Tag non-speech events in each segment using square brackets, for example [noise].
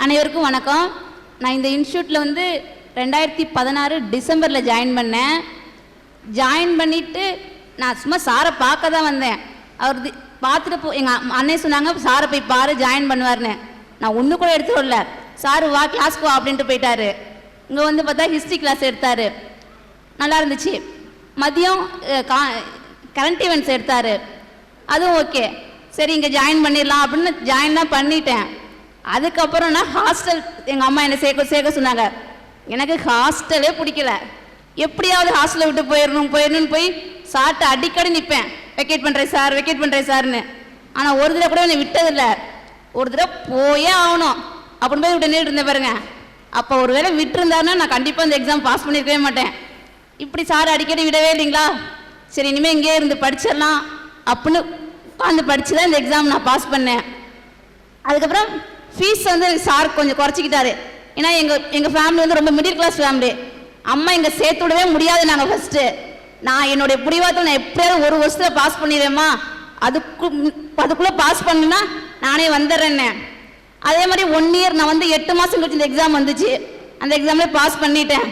அனைவருக்கும் வணக்கம். நான் இந்த இன்ஸ்டியூட்டில் வந்து ரெண்டாயிரத்தி பதினாறு டிசம்பரில் ஜாயின் பண்ணேன். ஜாயின் பண்ணிவிட்டு நான் சும்மா சாரை பார்க்க தான் வந்தேன். அவர் தி- பார்த்துட்டு போ எங்கள் அண்ணே சொன்னாங்க சாரை போய் பாரு ஜாயின் பண்ணுவார்னு நான் ஒன்று கூட எடுத்து வரல. சார் வா கிளாஸ்க்கு வா அப்படின்ட்டு போயிட்டாரு. இங்கே வந்து பார்த்தா ஹிஸ்ட்ரி கிளாஸ் எடுத்தார். நல்லா இருந்துச்சு. மதியம் கா கரண்ட் ஈவெண்ட்ஸ் எடுத்தார். அதுவும் ஓகே சரி இங்கே ஜாயின் பண்ணிடலாம் அப்படின்னு ஜாயின் தான் பண்ணிட்டேன். அதுக்கப்புறம் நான் ஹாஸ்டல் எங்கள் அம்மா என்னை சேர்க்க சேர்க்க சொன்னாங்க. எனக்கு ஹாஸ்டலே பிடிக்கல. எப்படியாவது ஹாஸ்டலை விட்டு போயிடணும் போயிடணும்னு போய் சார்ட்ட அடிக்கடி நிற்பேன் வெக்கேட் பண்ணுறேன் சார் வெக்கேட் பண்ணுறேன் சார்னு. ஆனால் ஒரு தடவை கூட என்னை விட்டதில்லை. ஒரு தடவை போயே ஆகணும். அப்படின்னு போய் விட்டு நின்றுட்டு இருந்தேன் பாருங்க. அப்போ ஒரு வேளை விட்டுருந்தாருன்னா நான் கண்டிப்பாக இந்த எக்ஸாம் பாஸ் பண்ணியிருக்கவே மாட்டேன். இப்படி சார் அடிக்கடி விடவே இல்லைங்களா? சரி இனிமேல் இங்கேயே இருந்து படிச்சிடலாம். அப்படின்னு உட்காந்து படித்து தான் இந்த எக்ஸாம் நான் பாஸ் பண்ணேன். அதுக்கப்புறம் ஃபீஸ் வந்து சார் கொஞ்சம் குறைச்சிக்கிட்டாரு. ஏன்னா எங்கள் எங்கள் ஃபேமிலி வந்து ரொம்ப மிடில் கிளாஸ் ஃபேமிலி அம்மா இங்கே சேர்த்து விடவே முடியாது நாங்கள் ஃபஸ்ட்டு நான் என்னுடைய புடிவாத்தில் நான் எப்படியாவது ஒரு வருஷத்தில் பாஸ் பண்ணிடுவேம்மா. அதுக்கு அதுக்குள்ளே பாஸ் பண்ணுனா நானே வந்துடுறேன்னு. அதே மாதிரி ஒன் இயர் நான் வந்து எட்டு மாதம் கழிச்சு இந்த எக்ஸாம் வந்துச்சு. அந்த எக்ஸாம்லேயே பாஸ் பண்ணிட்டேன்.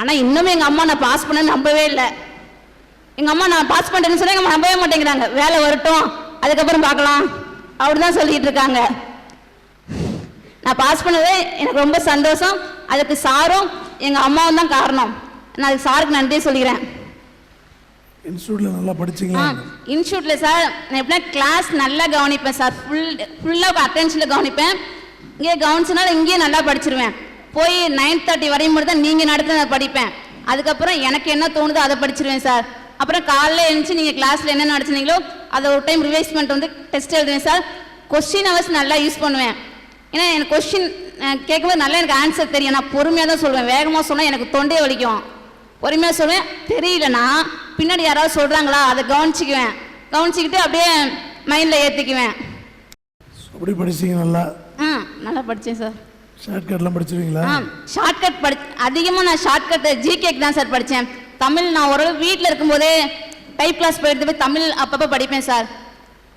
ஆனால் இன்னுமே எங்கள் அம்மா நான் பாஸ் பண்ண நம்பவே இல்லை. எங்கள் அம்மா நான் பாஸ் பண்ணுறேன்னு சொன்னால் எங்கள் அம்மா நம்பவே மாட்டேங்கிறாங்க. வேலை வரட்டும் அதுக்கப்புறம் பார்க்கலாம். அப்படிதான் சொல்லிட்டு இருக்காங்க. நான் பாஸ் பண்ணதே எனக்கு ரொம்ப சந்தோஷம். அதுக்கு சாரும் எங்கள் அம்மாவும் தான் காரணம். நான் அதுக்கு சாருக்கு நன்றி சொல்லிக்கிறேன். இன்ஸ்டியூட்ல நல்லா படிச்சீங்களா? இன்ஸ்டியூட்டில் சார் நான் எப்படின்னா கிளாஸ் நல்லா கவனிப்பேன் சார். ஃபுல் ஃபுல்லாக அட்டென்ஷனில் கவனிப்பேன். இங்கே கவனிச்சனால இங்கேயே நல்லா படிச்சிருவேன். போய் நைன் தேர்ட்டி வரையும் மட்டும் தான் நீங்கள் நடத்த நான் படிப்பேன். அதுக்கப்புறம் எனக்கு என்ன தோணுதோ அதை படிச்சிருவேன் சார். அப்புறம் காலைல எழுந்துச்சு நீங்கள் கிளாஸில் என்ன நடத்துனீங்களோ அதை ஒரு டைம் ரிவைஸ் பண்ணிட்டு வந்து டெஸ்ட் எழுதுவேன் சார். கொஸ்டின் ஹவர்ஸ் நல்லா யூஸ் பண்ணுவேன். ஏன்னா எனக்கு கொஸ்டின் கேட்கும்போது நல்லா எனக்கு ஆன்சர் தெரியும். நான் பொறுமையாக தான் சொல்லுவேன் வேகமாக சொன்னால் எனக்கு தொண்டையை வலிக்கும். பொறுமையாக சொல்லுவேன் தெரியலனா பின்னாடி யாராவது சொல்கிறாங்களா அதை கவனிச்சிக்குவேன். கவனிச்சிக்கிட்டு அப்படியே மைண்டில் ஏற்றிக்குவேன் அப்படி படிச்சீங்க நல்லா? ஆ நல்லா படித்தேன் சார் ஷார்ட்கட்லாம் படிச்சிருவீங்களா ஆ ஷார்ட்கட் படி அதிகமாக நான் ஷார்ட்கட் ஜிகேக்கு தான் சார் படித்தேன் தமிழ் நான் ஓரளவு வீட்டில் இருக்கும்போதே டைப் கிளாஸ் போயிட்டு போய் தமிழ் அப்பப்போ படிப்பேன் சார்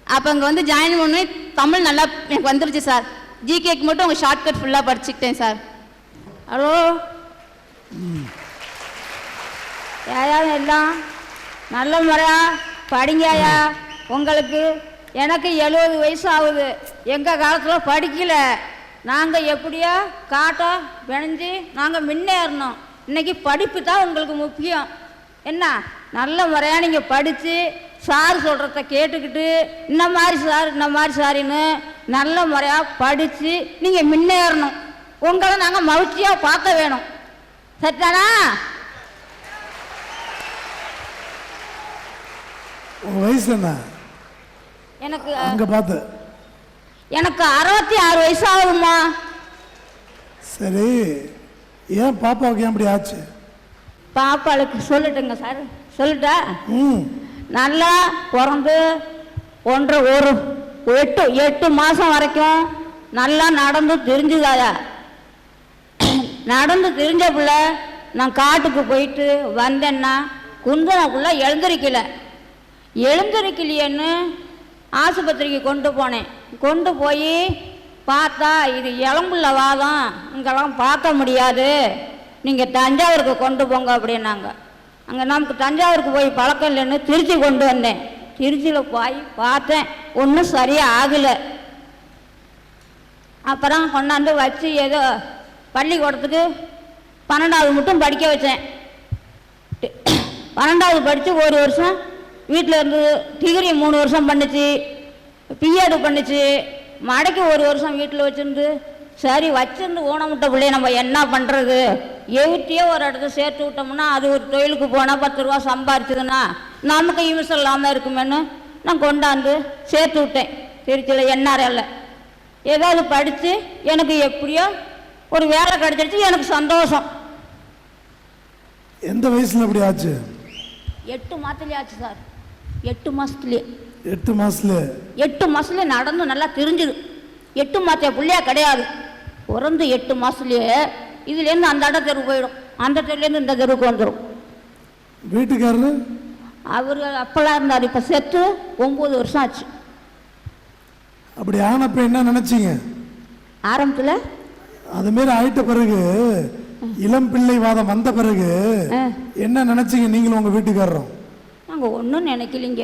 அப்போ அங்கே வந்து ஜாயின் பண்ணி தமிழ் நல்லா எனக்கு வந்துருச்சு சார் ஜிகேக்கு மட்டும் உங்கள் ஷார்ட்கட் ஃபுல்லாக படிச்சுக்கிட்டேன் சார் ஹலோ ஏயா எல்லாம்? நல்ல முறையா? படிங்கயா உங்களுக்கு எனக்கு எழுபது வயசு ஆகுது. எங்கள் காலத்தில் படிக்கல. நாங்கள் எப்படியோ காட்டம் விளைஞ்சி நாங்கள் முன்னேறணும். இன்றைக்கி படிப்பு தான் உங்களுக்கு முக்கியம். என்ன? நல்ல முறையாக நீங்கள் படித்து சார் சொல்கிறத கேட்டுக்கிட்டு இந்த மாதிரி சார் இந்த மாதிரி சாரின்னு நல்ல முறையாக படித்து நீங்கள் முன்னேறணும். உங்களை நாங்கள் மகிழ்ச்சியாக பார்க்க வேணும். சரிதானா? வயசு என்ன? எனக்கு அங்க பார்த்து எனக்கு அறுபத்தி ஆறு வயசு ஆகுதும்மா சரி ஏன் பாப்பாவுக்கு ஏன் இப்படி ஆச்சு? பாப்பாளுக்கு சொல்லட்டுங்க சார். சொல்லட்டா? ம். நல்லா பிறந்து ஒன்றரை ஒரு எட்டு எட்டு மாதம் வரைக்கும் நல்லா நடந்து தெரிஞ்சுதாயா நடந்து தெரிஞ்ச பிள்ளை நான் காட்டுக்கு போயிட்டு வந்தேன்னா குந்தனக்குள்ளே எழுந்திருக்கல. எழுந்திருக்கலையேன்னு ஆஸ்பத்திரிக்கு கொண்டு போனேன். கொண்டு போய் பார்த்தா இது இளம்புள்ள வாதம் இங்கெல்லாம் பார்க்க முடியாது. நீங்கள் தஞ்சாவூருக்கு கொண்டு போங்க அப்படின்னாங்க. அங்கே நமக்கு தஞ்சாவூருக்கு போய் பழக்கம் இல்லைன்னு திருச்சி கொண்டு வந்தேன். திருச்சியில் போய் பார்த்தேன். ஒன்றும் சரியாக ஆகலை அப்புறம் கொண்டாந்து வச்சு ஏதோ பள்ளிக்கூடத்துக்கு பன்னெண்டாவது மட்டும் படிக்க வச்சேன். டி- பன்னெண்டாவது படித்து ஒரு வருஷம் வீட்டில் இருந்து டிகிரி மூணு வருஷம் பண்ணுச்சு. பிஎட் பண்ணுச்சு. மடைக்கு ஒரு வருஷம் வீட்டில் வச்சுருந்து சரி வச்சிருந்து ஊனமுட்ட பிள்ளைய நம்ம என்ன பண்ணுறது எழுத்தியே ஒரு இடத்துல சேர்த்து விட்டோம்னா அது ஒரு தொழிலுக்கு போனால் பத்து ரூபா சம்பாரிச்சதுன்னா நமக்கு யூஸ் இல்லாமல் இருக்குமேன்னு நான் கொண்டாந்து சேர்த்து விட்டேன். திருச்சியில் என்ஆர்எல்ல ஏதாவது படித்து எனக்கு எப்படியோ ஒரு வேலை கிடைச்சிருச்சு எனக்கு சந்தோஷம். எந்த வயசுல இப்படி ஆச்சு? எட்டு மாதத்துலேயே ஆச்சு சார். எட்டு மாதத்துலேயே எட்டு மாசத்துல? எட்டு மாதத்துல நடந்து நல்லா தெரிஞ்சுது. எட்டு மாத பிள்ளையா கிடையாது. பிறந்து எட்டு மாதத்துலேயே இதுலேருந்து அந்த இட தெருவு போயிடும். அந்த தெருவுலேருந்து இந்த தெருவுக்கு வந்துடும் வீட்டுக்காரரு? அவர் அப்போல்லாம் இருந்தார். இப்போ செத்து ஒம்பது வருஷம் ஆச்சு. அப்படி ஆனப்ப என்ன நினைச்சீங்க? ஆரம்பத்தில்? அது மாரி ஆயிட்ட பிறகு இளம் பிள்ளை வாதம் வந்த பிறகு என்ன நினைச்சீங்க? நீங்களும் உங்க வீட்டுக்காரரும்? நாங்கள் ஒன்றும் நினைக்கலிங்க.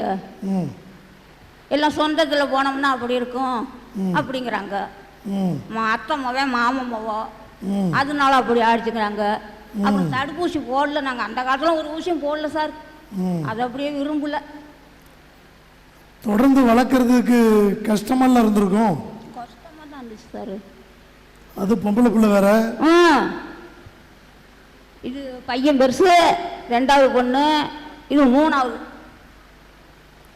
எல்லாம் சொந்தத்தில் போனோம்னா அப்படி இருக்கும். அப்படிங்கிறாங்க. அத்தை மவன் மாமன் மவோ அதனால அப்படி அடிச்சுக்கிறாங்க அப்புறம் தடுப்பூசி போடல. நாங்கள் அந்த காலத்தில் ஒரு ஊசியும் போடல சார். அது அப்படியே விரும்பல. தொடர்ந்து வளர்க்குறதுக்கு கஷ்டமெல்லாம் இருந்திருக்கும். கஷ்டமாக தான் இருந்துச்சு சார். அது பொம்பளை பிள்ளை வேற இது பையன் பெருசு ரெண்டாவது பொண்ணு இது மூணாவது.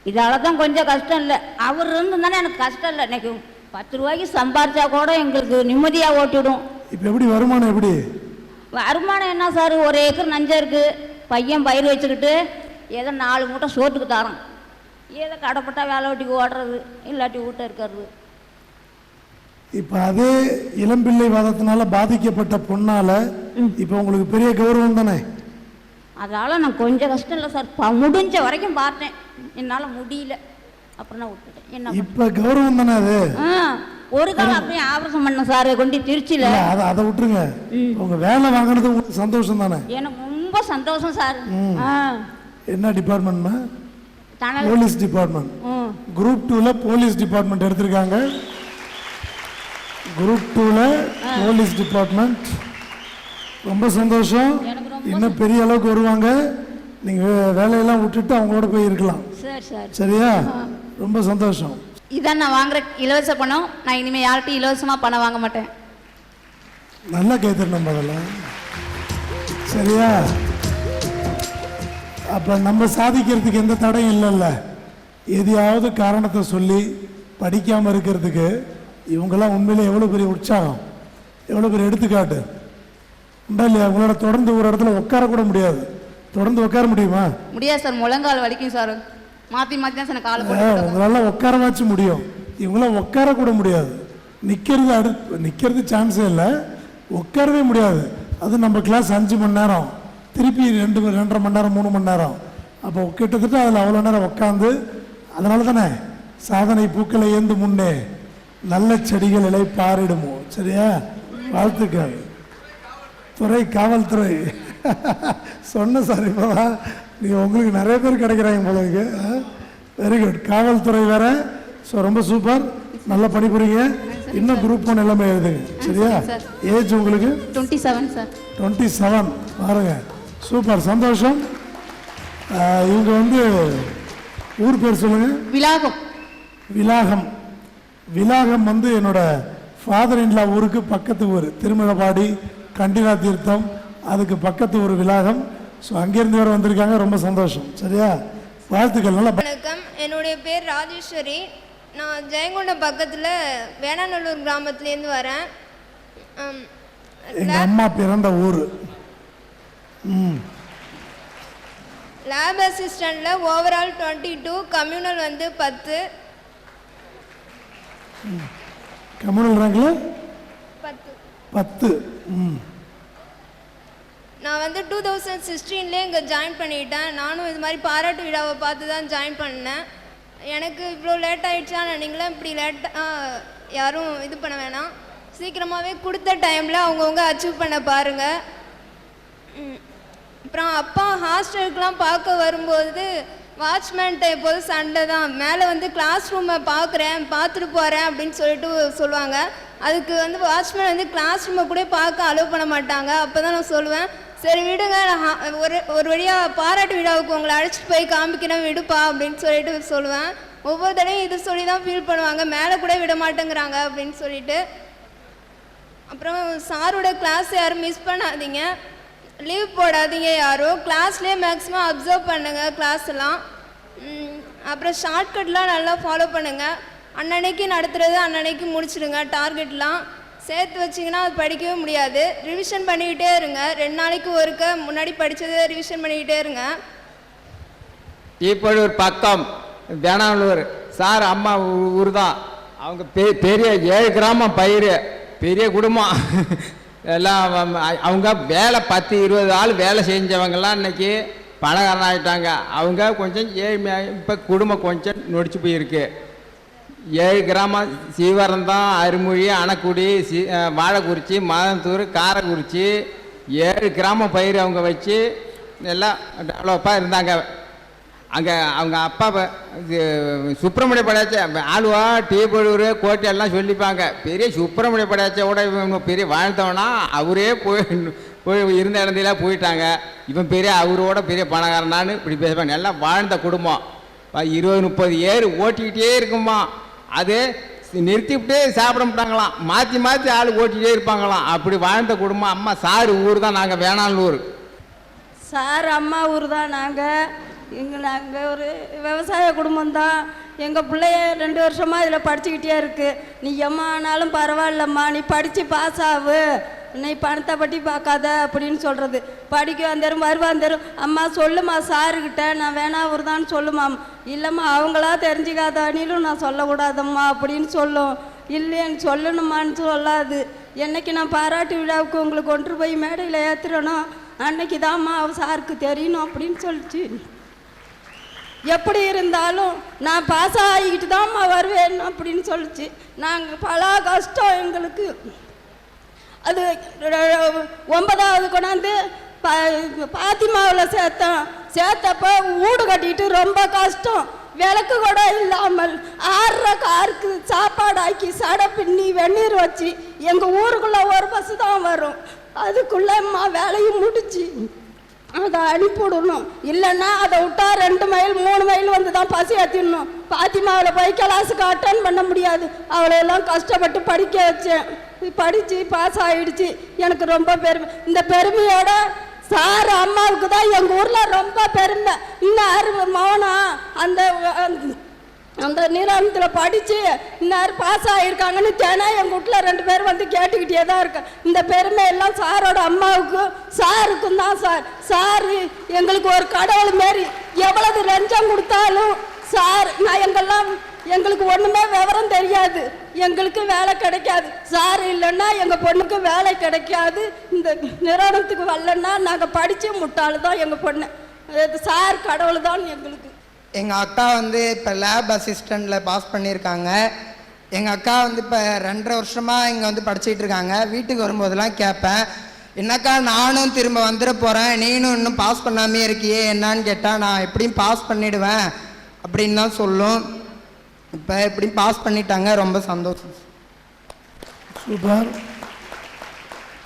இதால தான் கொஞ்சம் கஷ்டம் இல்லை. அவர் இருந்திருந்தானே எனக்கு கஷ்டம் இல்லை. இன்னைக்கு பத்து ரூபாய்க்கு சம்பாரிச்சா கூட எங்களுக்கு நிம்மதியாக ஓட்டிவிடும் இப்போ எப்படி வருமானம் எப்படி? வருமானம் என்ன சார்? ஒரு ஏக்கர் நஞ்சம் இருக்கு. பையன் பயிர் வச்சுக்கிட்டு ஏதோ நாலு மூட்டை சோத்துக்கு தரோம் ஏதோ கடைப்பட்டா வேலை வெட்டிக்கு ஓடுறது இல்லாட்டி வீட்டை இருக்கிறது. இப்போ அதே இளம்பிள்ளை வாதத்தினால பாதிக்கப்பட்ட பொண்ணால இப்போ உங்களுக்கு பெரிய கௌரவம் தானே? அதால் நான் கொஞ்சம் கஷ்டம் இல்லை சார். முடிஞ்ச வரைக்கும் பார்த்தேன். என்னால் முடியல. அப்புறம் நான் விட்டுட்டேன். என்ன இப்போ கௌரவம் தானே அது? ஆ ஒரு காலம் அப்படியே ஆபரேஷன் பண்ண சார். கொண்டு திருச்சியில். அதை அதை விட்டுருங்க. உங்க வேலை வாங்கினது உங்களுக்கு சந்தோஷம் தானே? எனக்கு ரொம்ப சந்தோஷம் சார். ஆ. என்ன டிபார்ட்மெண்ட்மா போலீஸ் டிபார்ட்மெண்ட் குரூப் டூல போலீஸ் டிபார்ட்மெண்ட் எடுத்திருக்காங்க. குரூப் டூல போலீஸ் டிபார்ட்மெண்ட் ரொம்ப சந்தோஷம். இன்னும் பெரிய அளவுக்கு வருவாங்க. நீங்க வே- வேலையெல்லாம் விட்டுட்டு அவங்களோட போய் இருக்கலாம். சரி சார். சரியா? ரொம்ப சந்தோஷம். இதான் நான் வாங்குற இலவச பணம். நான் இனிமேல் யார்கிட்டையும் இலவசமாக பணம் வாங்க மாட்டேன். நல்லா கேத்துடணும் முதல்ல. சரியா? அப்ப நம்ம சாதிக்கிறதுக்கு எந்த தடையும் இல்லைல்ல. எதையாவது காரணத்தை சொல்லி படிக்காம இருக்கிறதுக்கு இவங்கெல்லாம் உண்மையிலே எவ்வளவு பெரிய உற்சாகம். எவ்வளவு பெரிய எடுத்துக்காட்டு. உண்டா இல்லையா? உங்களோட தொடர்ந்து ஒரு இடத்துல உட்கார கூட முடியாது. தொடர்ந்து உட்கார முடியுமா? முடியாது சார். முழங்கால் வலிக்கும் சார். மாற்றி மாற்றி தான் சார் காலை உங்களால உட்கார வச்சு முடியும். இவங்களாம் உட்கார கூட முடியாது. நிக்கிறது அடு நிக்கிறது சான்ஸே இல்லை. உட்காரவே முடியாது. அது நம்ம கிளாஸ் அஞ்சு மணி நேரம். திருப்பி ரெண்டு ரெண்டரை மணி நேரம் மூணு மணி நேரம். அப்போ கிட்டத்தட்ட அதில் அவ்வளோ நேரம் உட்காந்து அதனால தானே சாதனை பூக்களை ஏந்து முன்னே நல்ல செடிகள் இலை பாரிடுமோ? சரியா? வாழ்த்துக்கள். துறை காவல்துறை. [laughs] சொன்ன சார் இப்போதான். நீங்கள் உங்களுக்கு நிறைய பேர் கிடைக்கிறாங்க போல இருக்கு. வெரி குட் காவல்துறை வேற. ஸோ ரொம்ப சூப்பர் நல்லா பணிபுரிங்க இன்னும் குரூப் ஒன் எல்லாமே எழுதுங்க. சரியா? சார். ஏஜ் உங்களுக்கு? Twenty seven sir twenty seven பாருங்க. சூப்பர் சந்தோஷம். இவங்க வந்து ஊர் பேர் சொல்லுங்க. விலாகம். விலாகம். விலாகம் வந்து என்னோட ஃபாதர் இன்லா ஊருக்கு பக்கத்து ஊர். திருமழபாடி கண்டிலா தீர்த்தம். அதுக்கு பக்கத்து ஊர் விலாகம். ஸோ அங்கேருந்து வேறு வந்திருக்காங்க. ரொம்ப சந்தோஷம். சரியா? வாழ்த்துக்கள். நல்லா வணக்கம். என்னுடைய பேர் ராஜேஸ்வரி. நான் ஜெயங்கொண்டம் பக்கத்தில் வேணாநல்லூர் கிராமத்துலேருந்து வரேன். ஆம், எங்க அம்மா பிறந்த ஊர். லேப் அசிஸ்டண்ட்டில் ஓவரால் டுவெண்ட்டி டூ கம்யூனல் வந்து பத்து. கம்யூனல் ரேங்கில் பத்து. பத்து. ம். நான் வந்து டூ தௌசண்ட் சிக்ஸ்டீன்லேயே இங்கே ஜாயின் பண்ணிட்டேன். நானும் இது மாதிரி பாராட்டு விழாவை பார்த்து தான் ஜாயின் பண்ணேன். எனக்கு இவ்வளோ லேட் ஆயிடுச்சா நீங்களும் இப்படி லேட்டாக யாரும் இது பண்ண வேணாம். சீக்கிரமாகவே கொடுத்த டைமில் அவங்கவுங்க அச்சீவ் பண்ண பாருங்கள் ம். அப்புறம் அப்பா ஹாஸ்டலுக்குலாம் பார்க்க வரும்போது வாட்ச்மேன்ட்ட எப்போதும் சண்டை தான். மேலே வந்து கிளாஸ் ரூமை பார்க்குறேன் பார்த்துட்டு போகிறேன் அப்படின்னு சொல்லிட்டு சொல்லுவாங்க. அதுக்கு வந்து வாட்ச்மேன் வந்து கிளாஸ் ரூமை கூட பார்க்க அலோவ் பண்ண மாட்டாங்க. அப்போ தான் நான் சொல்லுவேன் சரி விடுங்க நான் ஒரு ஒரு வழியாக பாராட்டு விழாவுக்கு உங்களை அழைச்சிட்டு போய் காமிக்கிறேன் விடுப்பா அப்படின்னு சொல்லிட்டு சொல்லுவேன். ஒவ்வொரு தடையும் இது சொல்லி தான் ஃபீல் பண்ணுவாங்க. மேலே கூட விட மாட்டேங்கிறாங்க அப்படின்னு சொல்லிட்டு. அப்புறம் சாரோட கிளாஸ் யாரும் மிஸ் பண்ணாதீங்க. லீவ் போடாதீங்க யாரும் கிளாஸ்லேயே மேக்ஸிமம் அப்சர்வ் பண்ணுங்கள் கிளாஸ் எல்லாம். அப்புறம் ஷார்ட்கட்லாம் நல்லா ஃபாலோ பண்ணுங்கள் அன்னன்னைக்கு நடத்துகிறது அன்னன்னைக்கு முடிச்சிடுங்க. டார்கெட்லாம் சேர்த்து வச்சிங்கன்னா அது படிக்கவே முடியாது. ரிவிஷன் பண்ணிக்கிட்டே இருங்க. ரெண்டு நாளைக்கு ஒருக்க முன்னாடி படித்ததை ரிவிஷன் பண்ணிக்கிட்டே இருங்க. தீப்பழூர் பக்கம் வேணாலூர் சார் அம்மா ஊர் தான் அவங்க பெ பெரிய ஏழு கிராமம் பயிர் பெரிய குடும்பம். எல்லாம் அவங்க வேலை பத்து இருபது ஆள் வேலை செஞ்சவங்கெல்லாம் இன்னைக்கு பணக்காரன் ஆகிட்டாங்க அவங்க கொஞ்சம் ஏழ்மையாக இப்போ குடும்பம் கொஞ்சம் நொடிச்சு போயிருக்கு. ஏழு கிராமம் சீவரந்தான் அருமொழி அணக்குடி சி வாழைக்குறிச்சி மதந்தூர் காரக்குறிச்சி ஏழு கிராமம் பயிர் அவங்க வச்சு எல்லாம் டெவலப்பாக இருந்தாங்க. அங்கே அவங்க அப்பா இது சுப்பிரமணிய படையாச்ச ஆளுவா டீபழூர் கோட்டை எல்லாம் சொல்லிப்பாங்க. பெரிய சுப்பிரமணிய படையாச்சோட இவன் பெரிய வாழ்ந்தவனா அவரே போய் போய் இருந்த இடத்துல போயிட்டாங்க. இவன் பெரிய அவரோட பெரிய பணக்காரனான்னு இப்படி பேசுவாங்க. எல்லாம் வாழ்ந்த குடும்பம். இருபது முப்பது ஏர் ஓட்டிக்கிட்டே இருக்குமா. அது நிறுத்திவிட்டே சாப்பிட மாட்டாங்களாம். மாற்றி மாற்றி ஆள் ஓட்டிகிட்டே இருப்பாங்களாம். அப்படி வாழ்ந்த குடும்பம். அம்மா சார் ஊர் தான் நாங்கள் வேணாலூர் சார் அம்மா ஊர் தான் நாங்கள் எங்கள் நாங்கள் ஒரு விவசாய குடும்பம்தான் எங்கள் பிள்ளைய ரெண்டு வருஷமாக இதில் படிச்சுக்கிட்டே இருக்கு. நீ எம்மா ஆனாலும் பரவாயில்லம்மா நீ படித்து பாஸ் ஆகு நீ பணத்தை பற்றி பார்க்காத அப்படின்னு சொல்கிறது படிக்க வந்தரும் வருவாந்தரும் அம்மா சொல்லுமா சாருக்கிட்ட நான் வேணா ஊர் தான் சொல்லுமா இல்லைம்மா அவங்களா தெரிஞ்சுக்காத அணிலும் நான் சொல்லக்கூடாதம்மா அப்படின்னு சொல்லும். இல்லைன்னு சொல்லணுமான்னு சொல்லாது. என்னைக்கு நான் பாராட்டு விழாவுக்கு உங்களுக்கு கொண்டு போய் மேடையில் ஏற்றுறனோ அன்னைக்கு தான்மா அவ சாருக்கு தெரியணும் அப்படின்னு சொல்லிச்சு. எப்படி இருந்தாலும் நான் பாஸ் ஆகிக்கிட்டு தான்மா வருவேன் அப்படின்னு சொல்லிச்சு. நாங்கள் பல கஷ்டம் எங்களுக்கு. அது ஒன்பதாவது கொண்டாந்து பா பாத்திமாவில் சேர்த்தோம். சேர்த்தப்போ வீடு கட்டிட்டு ரொம்ப கஷ்டம். விளக்கு கூட இல்லாமல் ஆறுற காருக்கு சாப்பாடு ஆக்கி சடை பின்னி வெந்நீர் வச்சு எங்கள் ஊருக்குள்ளே ஒரு பஸ்ஸு தான் வரும். அதுக்குள்ளேம்மா வேலையும் முடிச்சு அதை அனுப்பிவிடணும் இல்லைன்னா அதை விட்டா ரெண்டு மைல் மூணு மைல் வந்து தான் பசி ஏற்றிடணும் பாத்திமாவில் போய் கிளாஸுக்கு அட்டன் பண்ண முடியாது. அவளை எல்லாம் கஷ்டப்பட்டு படிக்க வச்சேன். படித்து பாஸ் ஆகிடுச்சு எனக்கு ரொம்ப பெருமை. இந்த பெருமையோட சார் அம்மாவுக்கு தான் எங்கள் ஊரில் ரொம்ப பெருமை. இன்னும் அருமை மௌனம். அந்த அந்த நிறுவனத்தில் படித்து இன்னார் பாஸ் ஆகியிருக்காங்கன்னு தேனா எங்கள் வீட்டில் ரெண்டு பேர் வந்து கேட்டுக்கிட்டே தான் இருக்கேன் இந்த பெருமை எல்லாம் சாரோட அம்மாவுக்கும் சாருக்கும் தான் சார். சார் எங்களுக்கு ஒரு கடவுள் மாரி எவ்வளவு லஞ்சம் கொடுத்தாலும் சார் நான் எங்கெல்லாம் எங்களுக்கு ஒன்றுமே விவரம் தெரியாது. எங்களுக்கு வேலை கிடைக்காது. சார் இல்லைன்னா எங்கள் பொண்ணுக்கு வேலை கிடைக்காது. இந்த நிறுவனத்துக்கு வரலன்னா நாங்கள் படித்து முட்டாள் தான் எங்கள் பொண்ணு சார் கடவுள் தான் எங்களுக்கு. எங்கள் அக்கா வந்து இப்போ லேப் அசிஸ்டண்ட்டில் பாஸ் பண்ணியிருக்காங்க. எங்கள் அக்கா வந்து இப்போ ரெண்டரை வருஷமாக இங்கே வந்து படிச்சுட்டு இருக்காங்க. வீட்டுக்கு வரும்போதெல்லாம் கேட்பேன். என்னக்கா நானும் திரும்ப வந்துட போகிறேன் நீனும் இன்னும் பாஸ் பண்ணாமே இருக்கியே. என்னான்னு கேட்டால் நான் எப்படியும் பாஸ் பண்ணிடுவேன். அப்படின்னு தான் சொல்லும். இப்போ எப்படியும் பாஸ் பண்ணிட்டாங்க. ரொம்ப சந்தோஷம். சூப்பர்.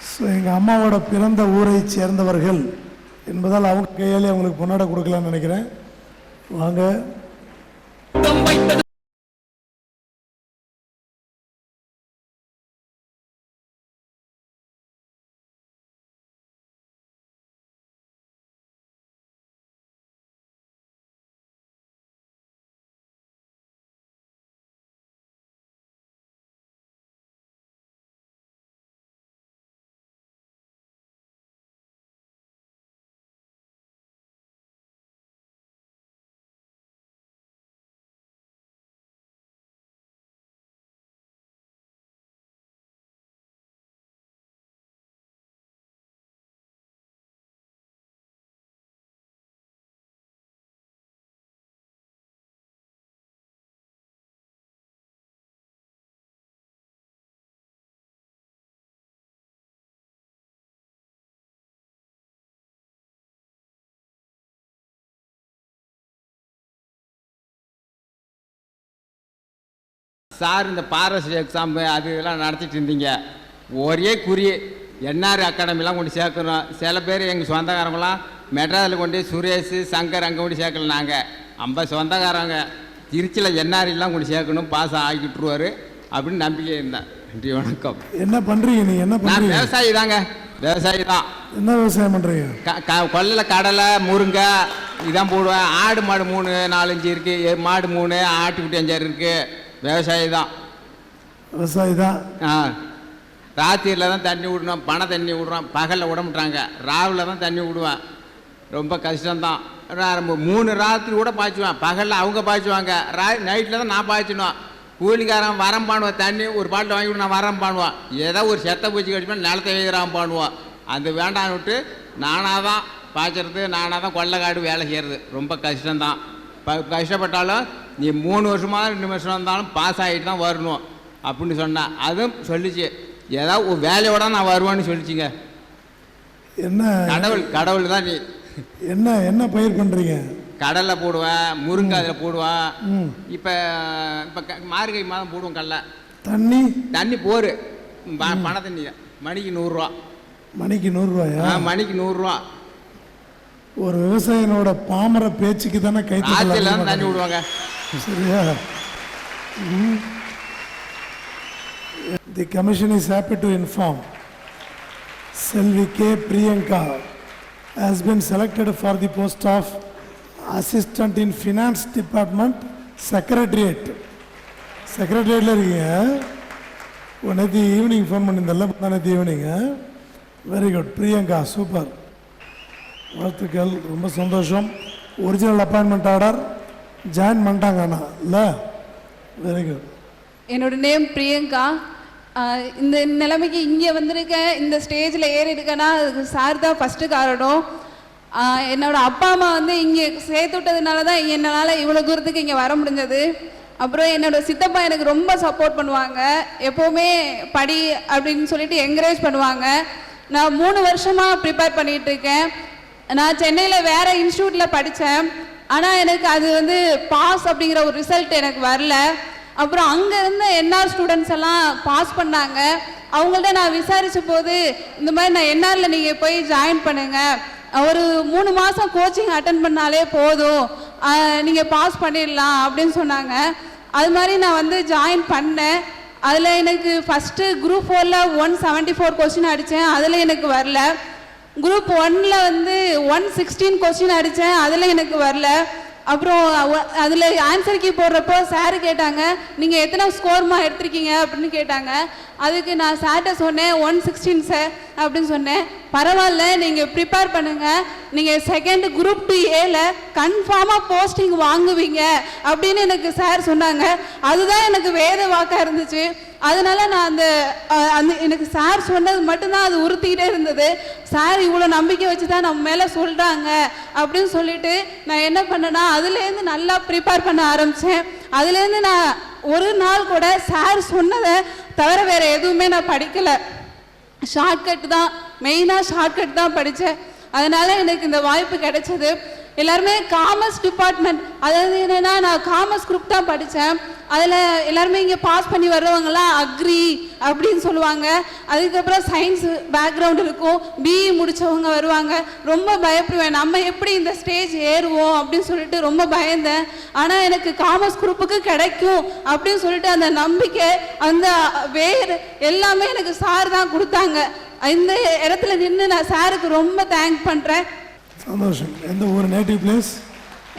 ஸோ எங்கள் அம்மாவோட பிறந்த ஊரை சேர்ந்தவர்கள் என்பதால் அவங்க கையாலே அவங்களுக்கு பொன்னாடை கொடுக்கலான்னு நினைக்கிறேன். வாங்க. சார் இந்த பாரஸ் எக்ஸாம் அது இதெல்லாம் நடத்திட்டு இருந்தீங்க. ஒரே குறி என்ஆர் அகாடமிலாம் கொண்டு சேர்க்கணும். சில பேர் எங்கள் சொந்தக்காரங்களாம் மெட்ராஸில் கொண்டு சுரேஷ் சங்கர் அங்கே கொண்டு சேர்க்கல நாங்கள் ஐம்பது சொந்தக்காரங்க. திருச்சியில் என்ஆர்லாம் கொண்டு சேர்க்கணும். பாஸ் ஆகிட்டுருவார் அப்படின்னு நம்பிக்கை இருந்தேன். நன்றி வணக்கம். என்ன பண்ணுறீங்க நீங்கள் என்ன நான் விவசாயி தாங்க. விவசாயி தான். என்ன விவசாயம் பண்ணுறீங்க க க கொல்லையில் கடலை முருங்கை இதான் போடுவேன். ஆடு மாடு மூணு நாலஞ்சு இருக்குது மாடு மூணு ஆட்டுக்குட்டி அஞ்சாறு இருக்குது விவசாயி தான் விவசாயி தான் ஆ. ராத்திரியில் தான் தண்ணி விடணும் பனை தண்ணி விடுறோம் பகலில் விட மாட்டாங்க ராவில் தான் தண்ணி விடுவேன் ரொம்ப கஷ்டம்தான். மூணு ராத்திரி கூட பாய்ச்சுவேன். பகலில் அவங்க பாய்ச்சுவாங்க. ரா நைட்டில் தான் நான் பாய்ச்சணும் கூலிக்காரன் வரம் பாணுவேன் தண்ணி ஒரு பாட்டில் வாங்கி நான் வரம் பாணுவேன் ஏதோ ஒரு செத்த பூச்சி கடிச்சுனா நிலத்தை வைக்கிறான் பாணுவேன் அது வேண்டாம் விட்டு நானாக தான் பாய்ச்சறது நானாக தான் கொள்ளைக்காடு வேலை செய்கிறது ரொம்ப கஷ்டம்தான். ப- கஷ்டப்பட்டாலும் நீ மூணு வருஷமா ரெண்டு வருஷம் இருந்தாலும் பாஸ் ஆகிட்டு தான் வரணும் அப்படின்னு சொன்னேன் அதுவும் சொல்லிச்சு. ஏதாவது வேலையோட நான் வருவேன்னு சொல்லிச்சுங்க. என்ன? கடவுள் கடவுள் தான் நீ. என்ன என்ன பயிர் பண்ணுறீங்க கடலை போடுவேன் முருங்கை அதில் போடுவேன் இப்போ இப்போ மார்கழி மாதம் போடுவோம் கடல. தண்ணி? தண்ணி போரு. பண தண்ணி. மணிக்கு நூறுரூவா. மணிக்கு நூறுரூவாயா? மணிக்கு நூறுரூவா. ஒரு விவசாயினோட பாமர பேச்சுக்கு தானே கை தண்ணி விடுவாங்க. சரியா? The commission is happy to inform Selvi K Priyanka has been selected for the post of assistant in finance department secretariat செக்ரட்டரியேட்டில் இருக்கீங்க? ஓ நேற்று ஈவினிங் ஃபோன் பண்ணியிருந்தல நேற்று evening very good Priyanka super வாழ்த்துக்கள். ரொம்ப சந்தோஷம். ஒரிஜினல் அப்பாயின்மெண்ட் ஆர்டர் ஜாயின் பண்ணிட்டாங்க இல்லை? வெரி குட் என்னோட நேம் பிரியங்கா. இந்த நிலைமைக்கு இங்கே வந்திருக்கேன் இந்த ஸ்டேஜில் ஏறி இருக்கேன்னா அதுக்கு சார் தான் ஃபஸ்ட்டு காரணம். என்னோட அப்பா அம்மா வந்து இங்கே சேர்த்து விட்டதுனால தான் என்னால் இவ்வளோ தூரத்துக்கு இங்கே வர முடிஞ்சது. அப்புறம் என்னோட சித்தப்பா எனக்கு ரொம்ப சப்போர்ட் பண்ணுவாங்க. எப்போவுமே படி அப்படின்னு சொல்லிட்டு என்கரேஜ் பண்ணுவாங்க. நான் மூணு வருஷமாக ப்ரிப்பேர் பண்ணிகிட்டு இருக்கேன். நான் சென்னையில் வேறு இன்ஸ்டியூட்டில் படித்தேன் ஆனால் எனக்கு அது வந்து பாஸ் அப்படிங்கிற ஒரு ரிசல்ட் எனக்கு வரல. அப்புறம் அங்கே இருந்த என்ஆர் ஸ்டூடெண்ட்ஸ் எல்லாம் பாஸ் பண்ணாங்க. அவங்கள்ட்ட நான் விசாரித்த போது இந்த மாதிரி நான் என்ஆரில் நீங்கள் போய் ஜாயின் பண்ணுங்கள் ஒரு மூணு மாதம் கோச்சிங் அட்டன் பண்ணாலே போதும். நீங்கள் பாஸ் பண்ணிடலாம் அப்படின்னு சொன்னாங்க. அது மாதிரி நான் வந்து ஜாயின் பண்ணேன். அதில் எனக்கு ஃபஸ்ட்டு குரூப் ஃபோரில் ஒன் செவன்ட்டி ஃபோர் கொஸ்டின் அடித்தேன் அதில் எனக்கு வரல. குரூப் ஒன்ல வந்து ஒன் சிக்ஸ்டீன் கொஸ்டின் அடித்தேன் அதில் எனக்கு வரல. அப்புறம் அதில் ஆன்சர் கீ போடுறப்போ சார் கேட்டாங்க நீங்கள் எத்தனை ஸ்கோர்மா எடுத்திருக்கீங்க? அப்படின்னு கேட்டாங்க. அதுக்கு நான் சார்கிட்ட சொன்னேன் ஒன் சிக்ஸ்டீன் சார் அப்படின்னு சொன்னேன். பரவாயில்ல நீங்கள் ப்ரிப்பேர் பண்ணுங்கள் நீங்கள் செகண்ட் குரூப் டூ ஏல கன்ஃபார்மாக போஸ்டிங் வாங்குவீங்க அப்படின்னு எனக்கு சார் சொன்னாங்க. அதுதான் எனக்கு வேத வாக்காக இருந்துச்சு. அதனால நான் அந்த அந்த எனக்கு சார் சொன்னது மட்டும்தான் அது உறுத்திக்கிட்டே இருந்தது. சார் இவ்வளோ நம்பிக்கை வச்சு தான் நம்ம மேலே சொல்கிறாங்க அப்படின்னு சொல்லிட்டு நான் என்ன பண்ணேன்னா அதுலேருந்து நல்லா ப்ரிப்பேர் பண்ண ஆரம்பித்தேன் அதுலேருந்து நான் ஒரு நாள் கூட சார் சொன்னதை தவிர வேறு எதுவுமே நான் படிக்கலை. ஷார்ட்கட் தான் மெயினாக ஷார்ட்கட் தான் படித்தேன் அதனால எனக்கு இந்த வாய்ப்பு கிடைச்சது. எல்லாருமே காமர்ஸ் டிபார்ட்மெண்ட் அதாவது என்னன்னா நான் காமர்ஸ் குரூப் தான் படித்தேன் அதில் எல்லாருமே இங்கே பாஸ் பண்ணி வர்றவங்கலாம் அக்ரி அப்படின்னு சொல்லுவாங்க. அதுக்கப்புறம் சயின்ஸ் பேக்ரவுண்ட் இருக்கும். பிஇ முடித்தவங்க வருவாங்க. ரொம்ப பயப்படுவேன். நம்ம எப்படி இந்த ஸ்டேஜ் ஏறுவோம் அப்படின்னு சொல்லிட்டு ரொம்ப பயந்தேன். ஆனால் எனக்கு காமர்ஸ் குரூப்புக்கு கிடைக்கும் அப்படின்னு சொல்லிட்டு அந்த நம்பிக்கை அந்த வேர் எல்லாமே எனக்கு சார் தான் கொடுத்தாங்க. இந்த இடத்துல நின்று நான் சாருக்கு ரொம்ப தேங்க் பண்ணுறேன் சந்தோஷம். எந்த ஊர்? நேட்டிவ் பிளேஸ்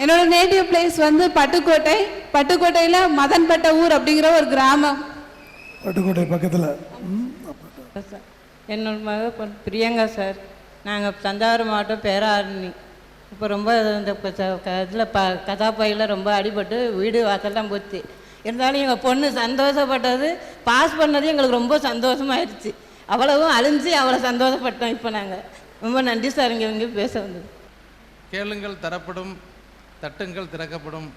என்னோட நேட்டிவ் பிளேஸ் வந்து பட்டுக்கோட்டை. பட்டுக்கோட்டையில் மதன்பட்ட ஊர் அப்படிங்கிற ஒரு கிராமம். பட்டுக்கோட்டை பக்கத்தில். என்னோட மக பிரியங்கா சார். நாங்கள் தஞ்சாவூர் மாவட்டம் பேராரணி. இப்போ ரொம்ப இந்த இதில் ப கதாப்பையில் ரொம்ப அடிபட்டு வீடு வாசல்லாம் போச்சு. இருந்தாலும் எங்கள் பொண்ணு சந்தோஷப்பட்டது. பாஸ் பண்ணது எங்களுக்கு ரொம்ப சந்தோஷமாயிருச்சு. அவ்வளவும் அழிஞ்சு அவ்வளோ சந்தோஷப்பட்டோம் இப்போ நாங்கள் ரொம்ப நன்றி சார் இங்கே இங்கே பேச வந்தது கேளுங்கள் தரப்படும் தட்டுங்கள் திறக்கப்படும்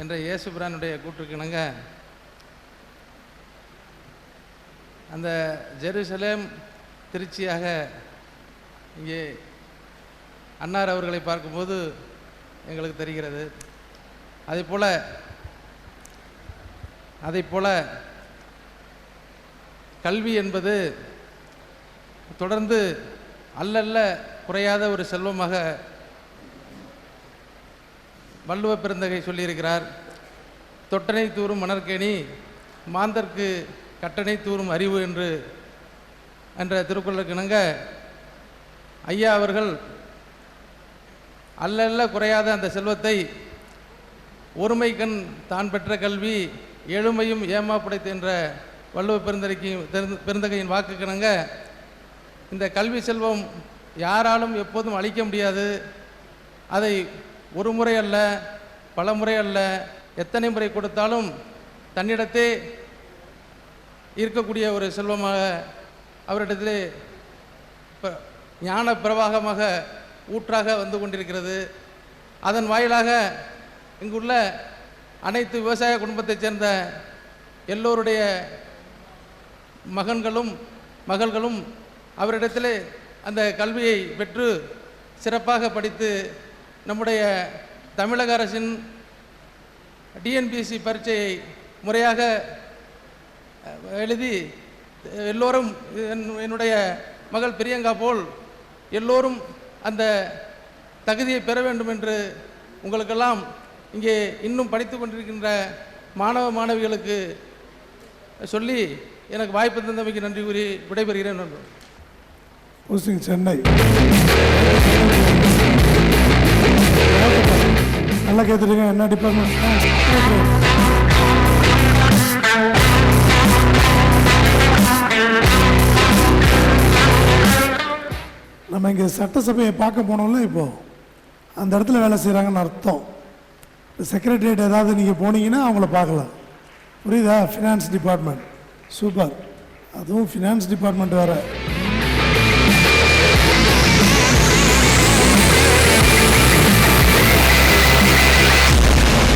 என்ற இயேசுபிரானுடைய கூற்றுக்கிணங்க. அந்த ஜெருசலேம் திருச்சியாக இங்கே அன்னார் அவர்களை பார்க்கும்போது எங்களுக்கு தெரிகிறது. அதே போல் அதே போல கல்வி என்பது தொடர்ந்து அல்லல்ல குறையாத ஒரு செல்வமாக வள்ளுவ பெருந்தகை சொல்லியிருக்கிறார். தொட்டனை தூறும் மணற்கேணி மாந்தர்க்கு கட்டணை தூறும் அறிவு என்று என்ற திருக்குறளுக்கு இணங்க ஐயா அவர்கள் அல்லல்ல குறையாத அந்த செல்வத்தை ஒருமை கண் தான் பெற்ற கல்வி எழுமையும் ஏமா படைத்து என்ற வள்ளுவ பெருந்தகைக்கு பெருந்த- பெருந்தகையின் வாக்குக்கிணங்க இந்த கல்வி செல்வம் யாராலும் எப்போதும் அழிக்க முடியாது. அதை ஒரு முறை அல்ல பல முறை அல்ல எத்தனை முறை கொடுத்தாலும் தன்னிடத்தே இருக்கக்கூடிய ஒரு செல்வமாக அவரிடத்திலே ப- ஞான பிரவாகமாக ஊற்றாக வந்து கொண்டிருக்கிறது. அதன் வாயிலாக இங்குள்ள அனைத்து விவசாய குடும்பத்தைச் சேர்ந்த எல்லோருடைய மகன்களும் மகள்களும் அவரிடத்திலே அந்த கல்வியை பெற்று சிறப்பாக படித்து நம்முடைய தமிழக அரசின் டிஎன்பிஎஸ்சி பரீட்சையை முறையாக எழுதி எல்லோரும் என்- என்னுடைய மகள் பிரியங்கா போல் எல்லோரும் அந்த தகுதியை பெற வேண்டும் என்று உங்களுக்கெல்லாம் இங்கே இன்னும் படித்து கொண்டிருக்கின்ற மாணவ மாணவிகளுக்கு சொல்லி எனக்கு வாய்ப்பு தந்தமைக்கு நன்றி கூறி விடைபெறுகிறேன் நன்றி போஸ்டிங் சென்னை நல்லா கேட்டுருங்க என்ன டிபார்ட்மெண்ட் நம்ம இங்கே சட்டசபையை பார்க்க போனோம்ல இப்போ. அந்த இடத்துல வேலை செய்கிறாங்கன்னு அர்த்தம். செக்ரட்டரியேட் ஏதாவது நீங்கள் போனீங்கன்னா அவங்கள பார்க்கலாம். புரியுதா? ஃபினான்ஸ் டிபார்ட்மெண்ட் சூப்பர் அதுவும் ஃபினான்ஸ் டிபார்ட்மெண்ட் வேறு.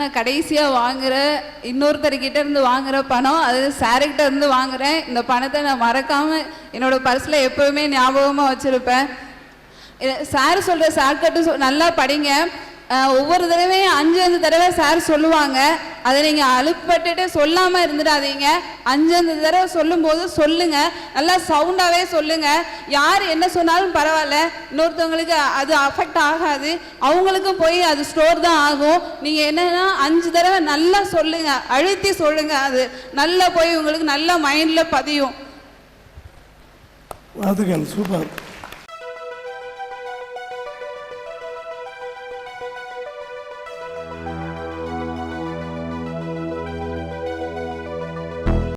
நான் கடைசியாக வாங்குகிற இன்னொருத்தர்கிட்ட இருந்து வாங்குகிற பணம் அது சாருக்கிட்ட இருந்து வாங்குகிறேன் இந்த பணத்தை நான் மறக்காமல் என்னோட பர்ஸில் எப்போவுமே ஞாபகமாக வச்சுருப்பேன். சார் சொல்கிற ஷார்ட்கட்டு சொ நல்லா படிங்க. ஒவ்வொரு தடவையும் அஞ்சு அஞ்சு தடவை சார் சொல்லுவாங்க. அதை நீங்கள் அழுப்பட்டுட்டு சொல்லாமல் இருந்துடாதீங்க. அஞ்சஞ்சு தடவை சொல்லும்போது சொல்லுங்க. நல்லா சவுண்டாகவே சொல்லுங்க. யார் என்ன சொன்னாலும் பரவாயில்ல. இன்னொருத்தவங்களுக்கு அது அஃபெக்ட் ஆகாது. அவங்களுக்கும் போய் அது ஸ்டோர் தான் ஆகும். நீங்கள் என்னன்னா அஞ்சு தடவை நல்லா சொல்லுங்க. அழுத்தி சொல்லுங்க அது. நல்லா போய் உங்களுக்கு நல்ல மைண்டில் பதியும். சூப்பர்